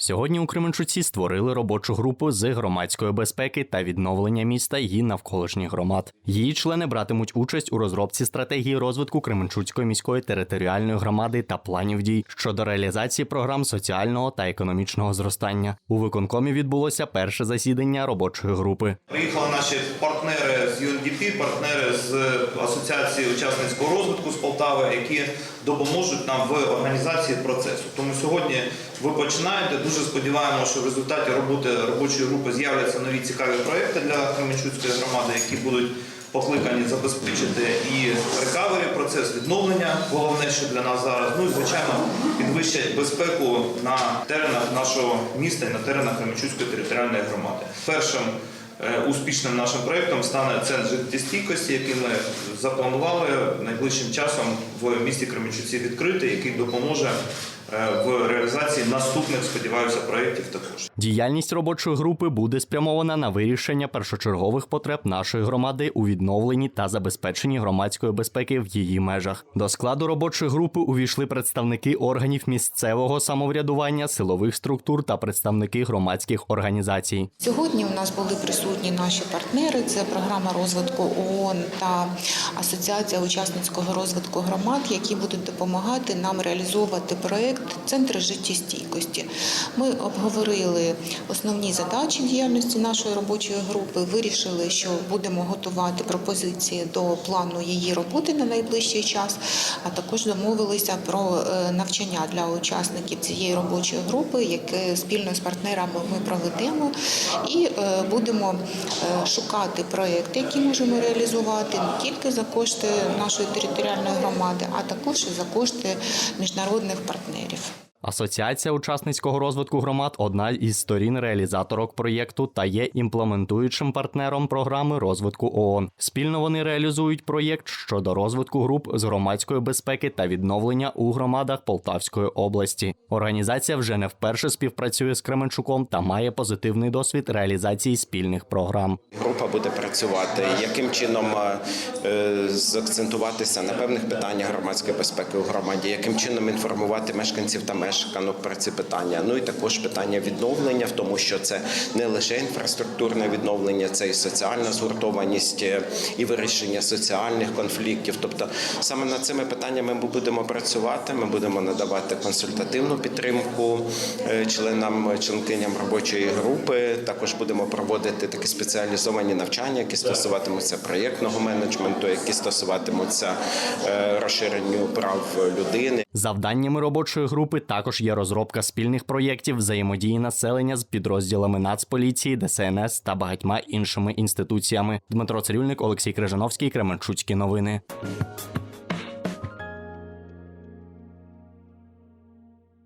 Сьогодні у Кременчуці створили робочу групу з громадської безпеки та відновлення міста і навколишніх громад. Її члени братимуть участь у розробці стратегії розвитку Кременчуцької міської територіальної громади та планів дій щодо реалізації програм соціального та економічного зростання. У виконкомі відбулося перше засідання робочої групи. Приїхали наші партнери з UNDP, партнери з Асоціації учасницького розвитку з Полтави, які допоможуть нам в організації процесу. Тому сьогодні ви починаєте. Дуже сподіваємося, що в результаті роботи робочої групи з'являться нові цікаві проекти для Кременчуцької громади, які будуть покликані забезпечити і рекавері, процес відновлення. Головне, що для нас зараз. Ну і звичайно підвищать безпеку на теренах нашого міста і на теренах Кременчуцької територіальної громади. Першим Е, Успішним нашим проєктом стане центр життєстійкості, який ми запланували найближчим часом в місті Кременчуці відкрити, який допоможе в реалізації наступних, сподіваюся, проєктів також. Діяльність робочої групи буде спрямована на вирішення першочергових потреб нашої громади у відновленні та забезпеченні громадської безпеки в її межах. До складу робочої групи увійшли представники органів місцевого самоврядування, силових структур та представники громадських організацій. Сьогодні у нас були присутні наші партнери. Це програма розвитку ООН та Асоціація учасницького розвитку громад, які будуть допомагати нам реалізовувати проект Центри життєстійкості. Ми обговорили основні задачі діяльності нашої робочої групи. Вирішили, що будемо готувати пропозиції до плану її роботи на найближчий час, а також домовилися про е, навчання для учасників цієї робочої групи, яке спільно з партнерами ми проведемо і е, будемо е, шукати проекти, які можемо реалізувати не тільки за кошти нашої територіальної громади, а також і за кошти міжнародних партнерів. Асоціація учасницького розвитку громад одна із сторін реалізаторок проєкту та є імплементуючим партнером програми розвитку ООН. Спільно вони реалізують проєкт щодо розвитку груп з громадської безпеки та відновлення у громадах Полтавської області. Організація вже не вперше співпрацює з Кременчуком та має позитивний досвід реалізації спільних програм. Група буде працювати, яким чином е, закцентуватися на певних питаннях громадської безпеки у громаді, яким чином інформувати мешканців та мешканок про ці питання. Ну і також питання відновлення, в тому, що це не лише інфраструктурне відновлення, це і соціальна згуртованість, е, і вирішення соціальних конфліктів. Тобто саме над цими питаннями ми будемо працювати. Ми будемо надавати консультативну підтримку е, членам членкиням робочої групи. Також будемо проводити такі спеціалізовані навчання, які стосуватимуться проєктного менеджменту, які стосуватимуться е, розширенню прав людини. Завданнями робочої групи також є розробка спільних проєктів взаємодії населення з підрозділами Нацполіції, ДСНС та багатьма іншими інституціями. Дмитро Цирюльник, Олексій Крижановський, Кременчуцькі новини.